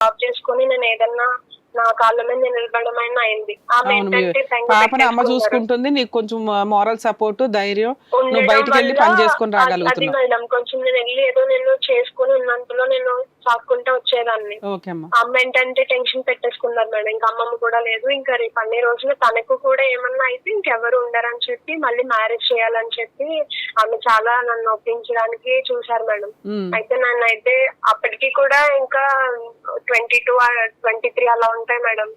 Job చేసుకుని నేను ఏదన్నా నా కాళ్ళ మీద నిలబడమైనా అయింది. ఆమె ఏంటంటే పాపని అమ్మ పెట్టేసుకున్నారు. చూసుకుంటుంది నీకు కొంచెం మారల్ సపోర్ట్ ధైర్యం నువ్వు ఉండడం బయటికి వెళ్ళి వల్ల పని చేసుకొని అది- అది రాగలుగుతున్నావు మేడం కొంచెం నేను వెళ్ళి ఏదో నేను చేసుకుని ఉన్నంతలో నేను సాక్కుంటా వచ్చేదాన్ని. ఓకే అమ్మా. అమ్మ ఏంటంటే టెన్షన్ పెట్టేసుకున్నారు మేడం ఇంకా అమ్మమ్మ కూడా లేదు ఇంకా రేపు అన్ని రోజులు తనకు కూడా ఏమన్నా అయితే ఇంకెవరు ఉండరని చెప్పి మళ్ళీ మ్యారేజ్ చేయాలని చెప్పి ఆమె చాలా నన్ను ఒప్పించడానికి చూశారు మేడం ఉమ్, అయితే నన్ను అయితే అప్పటికి కూడా ఇంకా ట్వంటీ టూ ట్వంటీ త్రీ అలా ఉంటాయి మేడం.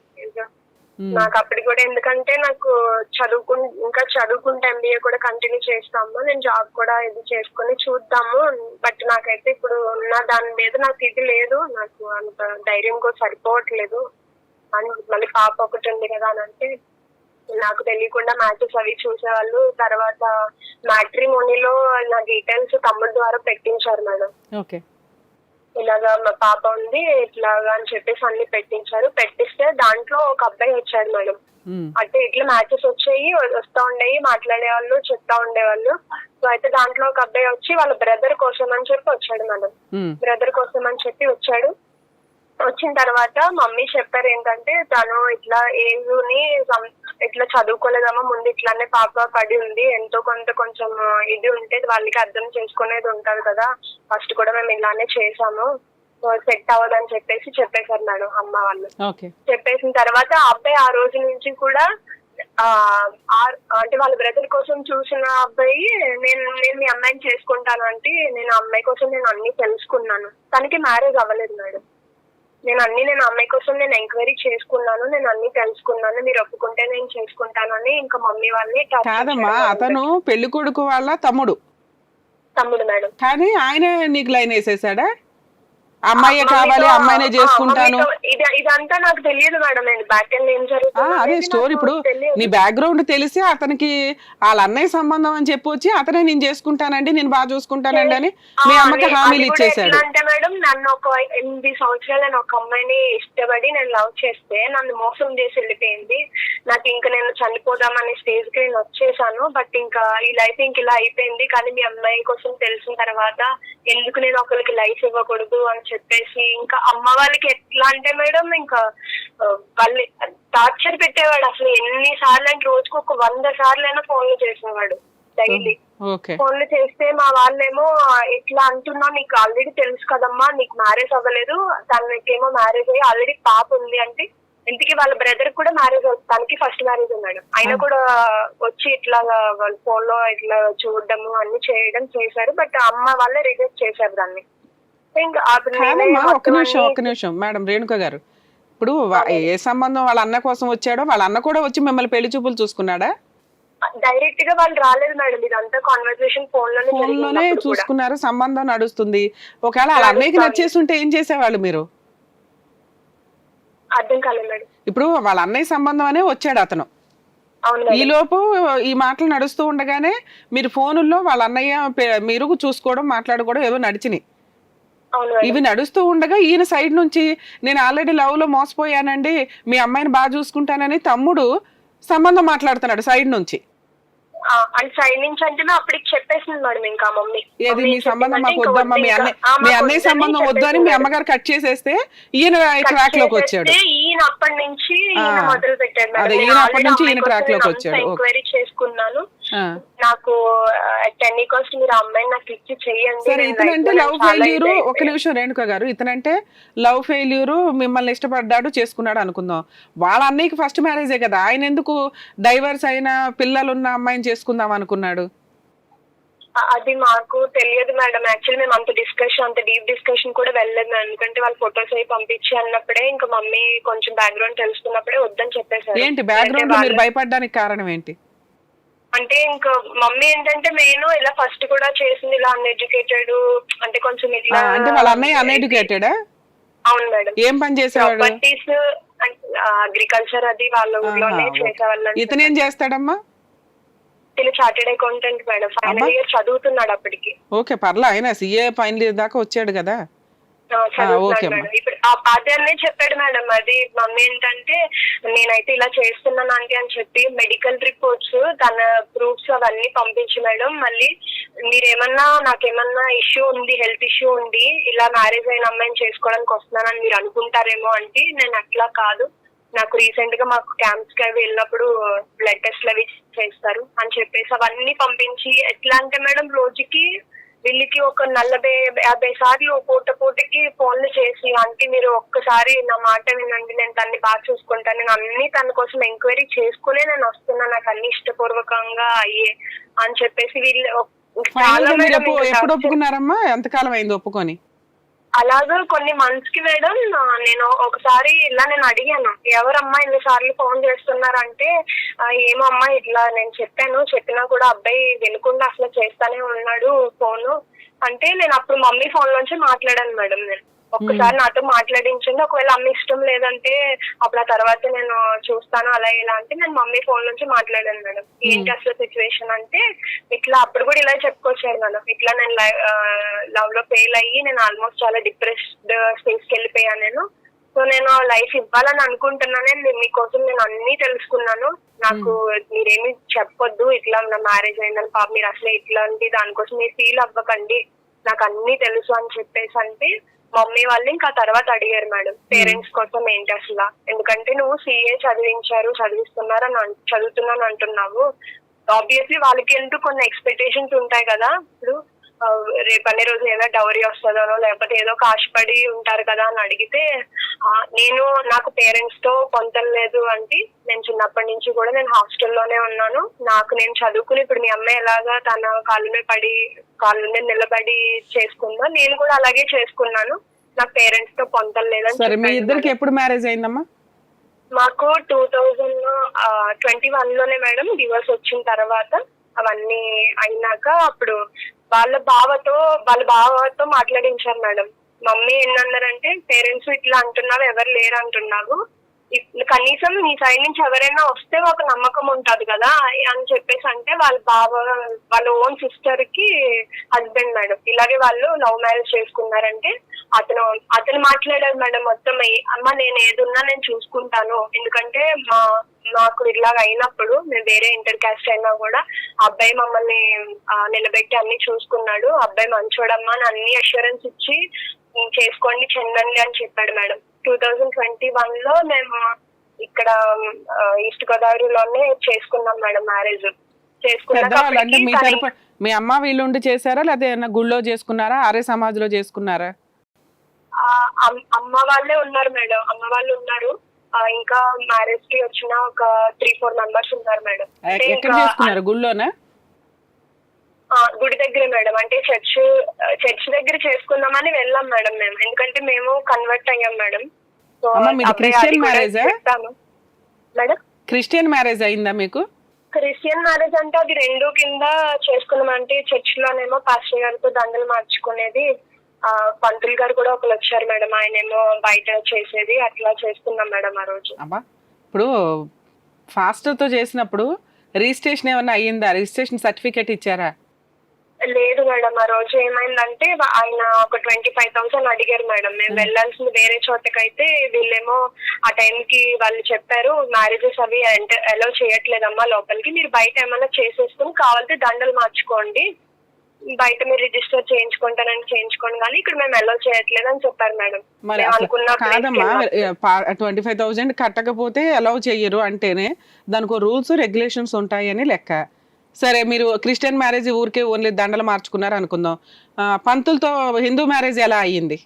నాకు అప్పటికి కూడా ఎందుకంటే నాకు చదువుకు ఇంకా చదువుకుంటే ఎంబీఏ కూడా కంటిన్యూ చేస్తాము. నేను జాబ్ కూడా ఇది చేసుకొని చూద్దాము. బట్ నాకైతే ఇప్పుడు ఉన్న దాని మీద నాకు ఇది లేదు. నాకు అంత ధైర్యం కూడా సరిపోవట్లేదు. అని మళ్ళీ పాప ఒకటి ఉంది కదా అని అంటే నాకు తెలియకుండా మ్యాచెస్ అవి చూసేవాళ్ళు. తర్వాత మ్యాట్రిమోనీలో నా డీటెయిల్స్ తమ్ముడు ద్వారా పెట్టించారు మేడం. ఓకే. ఇలాగా మా పాప ఉంది ఇట్లాగా అని చెప్పేసి అన్ని పెట్టించారు. పెట్టిస్తే దాంట్లో ఒక అబ్బాయి వచ్చాడు మేడం. అంటే ఇట్లా మ్యాచెస్ వచ్చాయి వస్తా ఉండేవి మాట్లాడే వాళ్ళు చెప్తా ఉండేవాళ్ళు. సో అయితే దాంట్లో ఒక అబ్బాయి వచ్చి వాళ్ళ బ్రదర్ కోసం అని చెప్పి వచ్చాడు మేడం. బ్రదర్ కోసం అని చెప్పి వచ్చాడు. వచ్చిన తర్వాత మమ్మీ చెప్పారు ఏంటంటే తను ఇట్లా ఏజుని ఇట్లా చదువుకోలేదమ్మా ముందు ఇట్లానే పాప పడి ఉంది. ఎంతో కొంత కొంచెం ఇది ఉంటే వాళ్ళకి అర్థం చేసుకునేది ఉంటది కదా. ఫస్ట్ కూడా మేము ఇలానే చేసాము సెట్ అవ్వదని చెప్పేసి చెప్పేశారు మేడం అమ్మ వాళ్ళు. చెప్పేసిన తర్వాత అబ్బాయి ఆ రోజు నుంచి కూడా అంటే వాళ్ళ బ్రదర్ కోసం చూసిన అబ్బాయి నేను నేను మీ అమ్మాయిని చేసుకుంటాను అంటే నేను అమ్మాయి కోసం నేను అన్ని తెలుసుకున్నాను. తనకి మ్యారేజ్ అవ్వలేదు మేడం. నేను అన్ని నేను అమ్మాయి కోసం నేను ఎంక్వైరీ చేసుకున్నాను నేను అన్ని తెలుసుకున్నాను మీరు ఒప్పుకుంటే నేను చేసుకుంటాను అని ఇంకా మమ్మీ వాళ్ళని కాదమ్మా. అతను పెళ్ళి కొడుకు వాళ్ళ తమ్ముడు. తమ్ముడు మేడం. కానీ ఆయన నీకు లైన్ వేసేసాడా? అమ్మాయే కావాలి అమ్మాయినే చేసుకుంటాను. ఇదంతా నాకు తెలియదు మేడం నేను. బ్యాక్ ఎండ్ ఏం జరుగుతుంది అదే స్టోరీ ఇప్పుడు. నీ బ్యాక్గ్రౌండ్ తెలిసి అతనికి వాళ్ళ అన్నయ్య సంబంధం అని చెప్పి వచ్చి అతనే నేను చేసుకుంటానండి నేను బాగా చూసుకుంటానండి అని మీ అమ్మకి హామీలు ఇచ్చేసాడు అంటే మేడం నన్ను ఒక ఎనిమిది సంవత్సరాలు నేను ఒక అమ్మాయిని ఇష్టపడి నేను లవ్ చేస్తే నన్ను మోసం చేసి వెళ్ళిపోయింది నాకు ఇంకా నేను చనిపోదామనే స్టేజ్కి నేను వచ్చేసాను బట్ ఇంకా ఈ లైఫ్ ఇంక ఇలా అయిపోయింది. కానీ మీ అమ్మాయి కోసం తెలిసిన తర్వాత ఎందుకు నేను ఒకరికి లైఫ్ ఇవ్వకూడదు అని చెప్పేసి ఇంకా అమ్మ వాళ్ళకి ఎట్లా అంటే మేడం ఇంకా వాళ్ళు టార్చర్ పెట్టేవాడు అసలు ఎన్ని సార్లు అంటే రోజుకు ఒక వంద సార్లు అయినా ఫోన్లు చేసేవాడు డైలీ. ఫోన్లు చేస్తే మా వాళ్ళేమో ఇట్లా అంటున్నా నీకు ఆల్రెడీ తెలుసు కదమ్మా నీకు మ్యారేజ్ అవ్వలేదు తనకేమో మ్యారేజ్ అయ్యి ఆల్రెడీ పాప ఉంది అంటే ఇంటికి వాళ్ళ బ్రదర్ కూడా మ్యారేజ్ తనకి ఫస్ట్ మ్యారేజ్ ఉన్నాడు ఆయన కూడా వచ్చి ఇట్లా వాళ్ళ ఫోన్లో ఇట్లా చూడడము అన్ని చేయడం చేశారు బట్ అమ్మ వాళ్ళే రిజెక్ట్ చేశారు దాన్ని. ఒక్క నిమిషం ఒక్క నిమిషం. మేడం రేణుక గారు ఇప్పుడు ఏ సంబంధం వాళ్ళ అన్న కోసం వచ్చాడో వాళ్ళ అన్న కూడా వచ్చి మిమ్మల్ని పెళ్ళి చూపులు చూసుకున్నాడా? డైరెక్ట్గా వాళ్ళు రాలేదు మేడం. ఇదంతా కాన్వర్సేషన్ ఫోన్లోనే ఫోన్. చూసుకున్నారు సంబంధం నడుస్తుంది. ఒకవేళ వాళ్ళ అన్నయ్యకి నచ్చేసి ఉంటే ఏం చేసేవాళ్ళు మీరు? అర్థం కాలేదు మేడం. ఇప్పుడు వాళ్ళ అన్నయ్య సంబంధం అనే వచ్చాడు అతను. ఈ లోపు ఈ మాటలు నడుస్తూ ఉండగానే మీరు ఫోనుల్లో వాళ్ళ అన్నయ్య మీరు చూసుకోవడం మాట్లాడుకోవడం ఏదో నడిచినాయి. ఇవి నడుస్తూ ఉండగా ఈయన సైడ్ నుంచి నేను ఆల్రెడీ లవ్లో మోసపోయానండి మీ అమ్మాయిని బాగా చూసుకుంటానని తమ్ముడు సంబంధం మాట్లాడుతున్నాడు సైడ్ నుంచి అండ్ సైడ్ నుంచి అంటే అప్పటికి చెప్పేసింది మేడం ఇంకా మమ్మీ ఏది మమ్మీ మీ సంబంధం మాకు వద్దమ్మా మీ అన్నయ్య మీ అన్నయ్య సంబంధం వద్దు అని మీ అమ్మగారు కట్ చేసేస్తే ఈయన. ట్రాక్లోకి వచ్చాడు ఈయన అప్పటి నుంచి. మొదలు పెట్టాడు అదే, ఈయన అప్పటి నుంచి ఈయన track లోకి వచ్చాడు. ఎంక్వైరీ చేసుకున్నాను. నాకు టెన్ కాస్ట్ మీరు అమ్మాయిని నాకు ఇచ్చి నేను ఇతనంటే లవ్ ఫెయిల్యూర్ ఒక నిమిషం రేణుక గారు ఇతనంటే లవ్ ఫెయిల్యూర్ మిమ్మల్ని ఇష్టపడ్డాడు చేసుకున్నాడు అనుకుందాం. వాళ్ళ అన్నయ్యకి ఫస్ట్ మ్యారేజే కదా ఆయన ఎందుకు డైవర్స్ అయిన పిల్లలున్న అమ్మాయిని చేసుకుందాం అనుకున్నాడు? అది మాకు తెలియదు మేడం. యాక్చువల్లీ మేము అంత డిస్కషన్ అంత డీప్ డిస్కషన్ కూడా వెళ్ళలేదు ఎందుకంటే వాళ్ళు ఫొటోస్ అవి పంపించి అన్నప్పుడే ఇంకా మమ్మీ కొంచెం బ్యాక్గ్రౌండ్ తెలుసుకున్నప్పుడే వద్దని చెప్పేశారు. ఏంటి బ్యాక్గ్రౌండ్ మీరు భయపడడానికి కారణం ఏంటి? అంటే ఇంకా మమ్మీ ఏంటంటే నేను ఇలా ఫస్ట్ కూడా చేసింది ఇలా అన్ఎడ్యుకేటెడ్ అంటే కొంచెం ఆ, ఇట్లా అంటే వాళ్ళ అన్నయ్య అన్ఎడ్యుకేటెడా అవును మేడం. ఏం పని చేసేవాడు? ప్రాపర్టీస్ అగ్రికల్చర్ అది వాళ్ళ ఊర్లోనే ఆహా. చేసేవాళ్ళం ఇతను ఏం చేస్తాడమ్మా? తిని chartered accountant madam. Final year చదువుతున్నాడు అప్పటికి. ఓకే పర్లే ఆయన సీఏ ఫైనల్ ఇయర్ దాకా వచ్చాడు కదా. ఓకే. మేడం. ఇప్పుడు ఆ అదే చెప్పాడు మేడం అది మమ్మీ ఏంటంటే నేనైతే ఇలా చేస్తున్నాను ఆంటీ అని చెప్పి మెడికల్ రిపోర్ట్స్ తన ప్రూఫ్స్ అవన్నీ పంపించి మేడం. మళ్ళీ మీరేమన్నా నాకేమన్నా ఇష్యూ ఉంది హెల్త్ ఇష్యూ ఉంది ఇలా మ్యారేజ్ అయిన అమ్మాయిని చేసుకోవడానికి వస్తున్నానని మీరు అనుకుంటారేమో అంటే నేను అట్లా కాదు. నాకు రీసెంట్గా మాకు క్యాంప్స్కి అవి వెళ్ళినప్పుడు బ్లడ్ టెస్ట్ అవి చేస్తారు అని చెప్పేసి అవన్నీ పంపించి ఎట్లా అంటే మేడం రోజుకి వీళ్ళకి ఒక నలభై యాభై సార్లు పూట పూటకి ఫోన్లు చేసి అంటే మీరు ఒక్కసారి నా మాట వినండి నేను తన్ని బాగా చూసుకుంటాను. నేను అన్ని తన కోసం ఎంక్వైరీ చేసుకునే నేను వస్తున్నా. నాకు అన్ని ఇష్టపూర్వకంగా అయ్యే అని చెప్పేసి వీళ్ళు ఎప్పుడు ఒప్పుకున్నారమ్మా? ఎంతకాలం అయింది ఒప్పుకొని? అలాగా కొన్ని మంత్స్కి మేడం నేను ఒకసారి ఇలా నేను అడిగాను ఎవరమ్మా ఇన్ని సార్లు ఫోన్ చేస్తున్నారంటే ఏమమ్మా ఏమో అమ్మా ఇట్లా నేను చెప్పాను చెప్పినా కూడా అబ్బాయి వినకుండా అసలు చేస్తానే ఉన్నాడు ఫోను అంటే నేను అప్పుడు మమ్మీ ఫోన్ నుంచి మాట్లాడాను మేడం నేను. ఒక్కసారి నాతో మాట్లాడించండి. ఒకవేళ అమ్మ ఇష్టం లేదంటే అప్పుడు ఆ తర్వాత నేను చూస్తాను అలా ఇలా అంటే నేను మమ్మీ ఫోన్ నుంచి మాట్లాడాను మేడం. ఏంటి అసలు సిచ్యువేషన్ అంటే ఇట్లా అప్పుడు కూడా ఇలా చెప్పుకొచ్చారు మేడం. ఇట్లా నేను లవ్లో ఫెయిల్ అయ్యి నేను ఆల్మోస్ట్ చాలా డిప్రెస్డ్ స్టేజ్కి వెళ్ళిపోయాను నేను. సో నేను లైఫ్ ఇవ్వాలని అనుకుంటున్నాను నేను మీకోసం నేను అన్ని తెలుసుకున్నాను. నాకు మీరేమి చెప్పొద్దు. ఇట్లా నా మ్యారేజ్ అయిందని పాప మీరు అసలు ఇట్లాంటి దానికోసం మీరు ఫీల్ అవ్వకండి. నాకు అన్ని తెలుసు అని చెప్పేసి అంటే మమ్మీ వాళ్ళు ఇంకా తర్వాత అడిగారు మేడం పేరెంట్స్ కోసం ఏంటి అసలు ఎందుకంటే నువ్వు సిఏ చదివించారు చదివిస్తున్నారు అని చదువుతున్నాను అంటున్నావు. ఆబ్వియస్లీ వాళ్ళకి ఎందుకు కొన్ని ఎక్స్పెక్టేషన్స్ ఉంటాయి కదా? ఇప్పుడు రేపు అనే రోజు ఏదో డౌరీ వస్తుందనో లేకపోతే ఏదో ఒక ఆశపడి ఉంటారు కదా అని అడిగితే నేను నాకు పేరెంట్స్తో పొంతం లేదు అంటే నేను చిన్నప్పటి నుంచి కూడా నేను హాస్టల్లోనే ఉన్నాను. నాకు నేను చదువుకుని ఇప్పుడు మీ అమ్మాయి ఎలాగా తన కాళ్ళ మీద పడి కాళ్ళ మీద నిలబడి చేసుకుందో? నేను కూడా అలాగే చేసుకున్నాను. నాకు పేరెంట్స్తో పొంతం లేదని సరే మీ ఇద్దరికి. ఎప్పుడు మ్యారేజ్ అయిందమ్మా? మాకు టూ థౌజండ్ ట్వంటీ వన్లోనే మేడం డివోర్స్ వచ్చిన తర్వాత అవన్నీ అయినాక అప్పుడు వాళ్ళ బావతో వాళ్ళ బావతో మాట్లాడించారు మేడం. మమ్మీ ఏంటన్నారంటే పేరెంట్స్ ఇట్లా అంటున్నారు ఎవరు లేరు అంటున్నారు కనీసం నీ సైడ్ నుంచి ఎవరైనా వస్తే ఒక నమ్మకం ఉంటది కదా అని చెప్పేసి అంటే వాళ్ళ బావ వాళ్ళ ఓన్ సిస్టర్కి హస్బెండ్ మేడం. ఇలాగే వాళ్ళు లవ్ మ్యారేజ్ చేసుకున్నారంటే అతను అతను మాట్లాడారు మేడం మొత్తం అమ్మ నేను ఏదున్నా నేను చూసుకుంటాను. ఎందుకంటే మా నాకు ఇలాగ అయినప్పుడు మేము వేరే ఇంటర్ క్యాస్ట్ అయినా కూడా అబ్బాయి మమ్మల్ని నిలబెట్టి అన్ని చూసుకున్నాడు. అబ్బాయి మంచోడమ్మా అని అన్ని అష్యూరెన్స్ ఇచ్చి "ఉం, చేసుకోండి చెందండి అని చెప్పాడు మేడం. టూ థౌజండ్ ట్వంటీ వన్లో మేము ఇక్కడ ఈస్ట్ గోదావరిలోనే చేసుకున్నాం మేడం మ్యారేజ్ చేసుకున్నాక అంటే మీ అమ్మ వీళ్ళు ఉండి చేశారా లేదా గుళ్ళో చేసుకున్నారా? ఆర్య సమాజ్లో చేసుకున్నారా? అమ్మ వాళ్ళే ఉన్నారు మేడం. అమ్మ వాళ్ళు ఉన్నారు. ఇంకా మ్యారేజ్కి వచ్చిన ఒక త్రీ ఫోర్ మెంబర్స్ ఉన్నారు మేడం. ఎక్కడ చేసుకున్నారు? గుళ్ళోనా? గుడి దగ్గరే మేడం. అంటే చర్చ్ చర్చ్ దగ్గర చేసుకుందామని వెళ్ళాం మేడం మేము. ఎందుకంటే మేము కన్వర్ట్ అయ్యాం మేడం? చెప్తాను. మేడం? క్రిస్టియన్ మ్యారేజ్ అయిందా మీకు? క్రిస్టియన్ మ్యారేజ్ అంటే అది రెండు కింద చేసుకున్నాం. అంటే చర్చ్ లోనేమో పాస్టర్ గారితో దండలు మార్చుకునేది. పంతులు గారు కూడా ఒకరు వచ్చారు మేడం. ఆయన ఏమో బయట చేసేది అట్లా చేసుకున్నాం మేడం ఆ రోజు. ఇప్పుడు ఫాస్టర్తో చేసినప్పుడు రిజిస్ట్రేషన్ ఏమన్నా అయ్యిందా? రిజిస్ట్రేషన్ సర్టిఫికేట్ ఇచ్చారా? లేదు మేడం. ఆ రోజు ఏమైందంటే ఆయన ఒక ట్వంటీ ఫైవ్ థౌసండ్ అడిగారు మేడం. మేము వెళ్ళాల్సింది వేరే చోటకైతే వీళ్ళేమో ఆ టైం కి వాళ్ళు చెప్పారు మ్యారేజెస్ అవి అలో చేయట్లేదమ్మా లోపలికి. మీరు బయట ఏమైనా చేసేసుకుని కావాలంటే దండలు మార్చుకోండి. బయట మీరు రిజిస్టర్ చేయించుకుంటానని చేయించుకోండి కానీ ఇక్కడ మేము అలో చేయట్లేదు అని చెప్పారు మేడం. మరి కాదమ్మా. ట్వంటీ ఫైవ్ థౌజండ్ కట్టకపోతే అలౌ చెయ్యరు అంటేనే దానికి రూల్స్ రెగ్యులేషన్స్ ఉంటాయని లెక్క. సరే మీరు క్రిస్టియన్ మ్యారేజ్ ఊరికే ఓన్లీ దండలు మార్చుకున్నారు అనుకుందాం. పంతులతో హిందూ మ్యారేజ్ ఎలా అయ్యింది?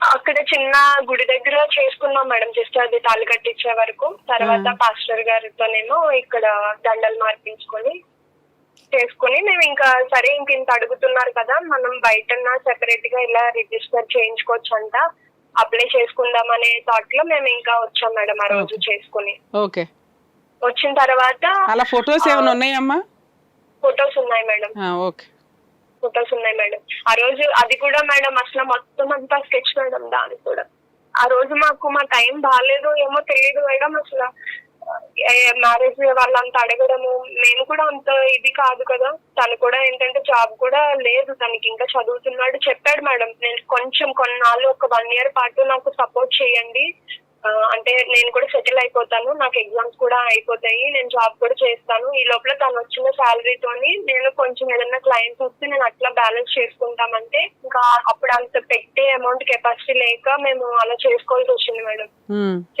అక్కడ చిన్న గుడి దగ్గర చేసుకున్నాం మేడం జస్ట్ అది తాళి కట్టించే వరకు. తర్వాత పాస్టర్ గారితోనేమో ఇక్కడ దండలు మార్పించుకొని చేసుకుని మేము ఇంకా సరే ఇంక ఇంత అడుగుతున్నారు కదా మనం బయట సెపరేట్గా ఇలా రిజిస్టర్ చేయించుకోవచ్చు అంట అప్లై చేసుకుందాం అనే థాట్లో మేము ఇంకా వచ్చాం మేడం ఆ రోజు చేసుకుని. ఓకే. వచ్చిన తర్వాత అలా ఫొటోస్ ఏమైనా ఉన్నాయమ్మా? ఫొటోస్ ఉన్నాయి మేడం. ఓకే. ఫొటోస్ ఉన్నాయి మేడం. ఆ రోజు అది కూడా మేడం అసలు మొత్తం అంతా స్కెచ్ మేడం దానికి కూడా. ఆ రోజు మాకు మా టైం బాగాలేదు ఏమో తెలియదు మేడం అసలు. మ్యారేజ్ వాళ్ళంతా అడగడము మేము కూడా అంత ఇది కాదు కదా. తను కూడా ఏంటంటే జాబ్ కూడా లేదు తనకి ఇంకా చదువుతున్నాడు. చెప్పాడు మేడం నేను కొంచెం కొన్నాళ్ళు ఒక వన్ ఇయర్ పాటు నాకు సపోర్ట్ చేయండి అంటే నేను కూడా సెటిల్ అయిపోతాను. నాకు ఎగ్జామ్స్ కూడా అయిపోతాయి. నేను జాబ్ కూడా చేస్తాను. ఈ లోపల తను వచ్చిన శాలరీతోని నేను కొంచెం ఏదైనా క్లయింట్స్ వస్తే నేను అట్లా బ్యాలెన్స్ చేసుకుంటామంటే ఇంకా అప్పుడు అంత పెట్టే అమౌంట్ కెపాసిటీ లేక మేము అలా చేసుకోవాల్సి వచ్చింది మేడం.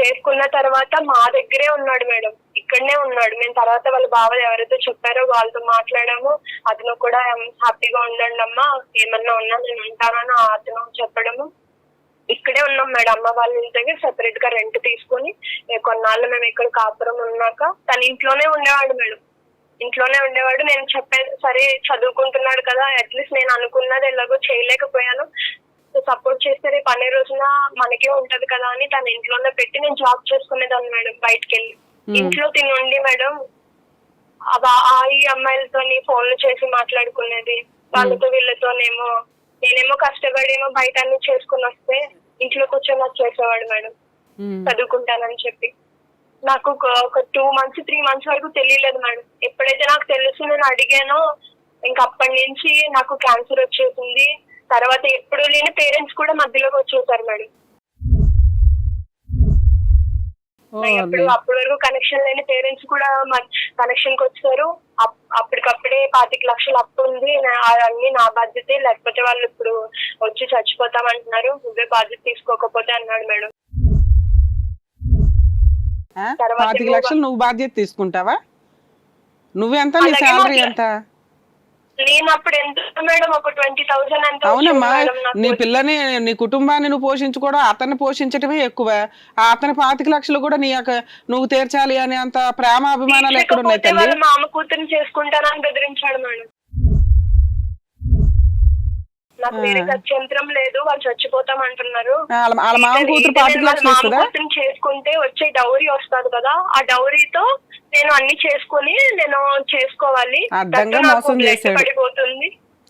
చేసుకున్న తర్వాత మా దగ్గరే ఉన్నాడు మేడం. ఇక్కడనే ఉన్నాడు. మేము తర్వాత వాళ్ళ బావ ఎవరైతే చెప్పారో వాళ్ళతో మాట్లాడాము. అతను కూడా హ్యాపీగా ఉండండి అమ్మా ఏమన్నా ఉన్నా నేను ఉంటానని అతను చెప్పడము. ఇక్కడే ఉన్నాం మేడం. అమ్మ వాళ్ళ ఇంటి దగ్గర సెపరేట్గా రెంట్ తీసుకొని కొన్నాళ్ళు మేము ఇక్కడ కాపురం ఉన్నాక తన ఇంట్లోనే ఉండేవాడు మేడం. ఇంట్లోనే ఉండేవాడు. నేను చెప్పాను సరే చదువుకుంటున్నాడు కదా అట్లీస్ట్ నేను అనుకున్నది ఎలాగో చేయలేకపోయాను. సపోర్ట్ చేస్తే రేపు అనే రోజున మనకే ఉంటది కదా అని తన ఇంట్లోనే పెట్టి నేను జాబ్ చేసుకునేదాన్ని మేడం బయటకు వెళ్ళి ఇంట్లో తిని ఉండి మేడం ఆ ఈ అమ్మాయిలతోని ఫోన్లు చేసి మాట్లాడుకునేది వాళ్ళతో వీళ్ళతోనేమో నేనేమో కష్టపడేమో బయట అన్ని చేసుకుని వస్తే ఇంట్లో కూర్చొని నాకు చేసేవాడు మేడం. చదువుకుంటానని చెప్పి. నాకు ఒక- టూ మంత్స్ త్రీ మంత్స్ వరకు తెలియలేదు మేడం. ఎప్పుడైతే నాకు తెలుసు నేను అడిగానో ఇంకా అప్పటి నుంచి నాకు క్యాన్సర్ వచ్చేసింది. తర్వాత ఎప్పుడు లేని పేరెంట్స్ కూడా మధ్యలోకి వచ్చేసారు మేడం. ఓ, ఎప్పుడు అప్పటి వరకు కనెక్షన్ లేని పేరెంట్స్ కూడా కనెక్షన్కి వచ్చారు. అప్- అప్పటికప్పుడే పాతిక లక్షలు అప్పు ఉంది. అవన్నీ నా బాధ్యతే. లేకపోతే వాళ్ళు ఇప్పుడు వచ్చి చచ్చిపోతామంటున్నారు. నువ్వే బాధ్యత తీసుకోకపోతే అన్నాడు మేడం? తర్వాత పాతిక లక్షలు నువ్వు బాధ్యత తీసుకుంటావా? నువ్వెంత నీ శాలరీ ఎంత? నేను అప్పుడు ఎంత మేడం? ఒక ట్వంటీ థౌసండ్ ఎంత అవునమ్మా. నీ పిల్లని నీ కుటుంబాన్ని నువ్వు పోషించుకోవడం అతన్ని పోషించటమే ఎక్కువ. ఆ అతని పాతిక లక్షలు కూడా నీ యొక్క నువ్వు తీర్చాలి అనే అంత ప్రేమ అభిమానాలు ఎక్కడ ఉన్నాయి తీర్చకపోతే తల్లి? వాళ్ళ మామ కూతురు చేసుకుంటానని బెదిరించాడు మేడం. నాకు వేరే గత్యంతరం లేదు వాళ్ళు చచ్చిపోతాం అంటున్నారు. వాళ్ళ వాళ్ళ మామ కూతురు అయితే పాతిక లక్షలు చేసుకుంటే వచ్చే డౌరీ వస్తుంది కదా ఆ డౌరీతో నేను అన్ని చేసుకుని నేను చేసుకోవాలి అడ్డంగా మోసం చేశాడు.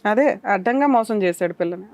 అదే అడ్డంగా మోసం చేశాడు పిల్లని.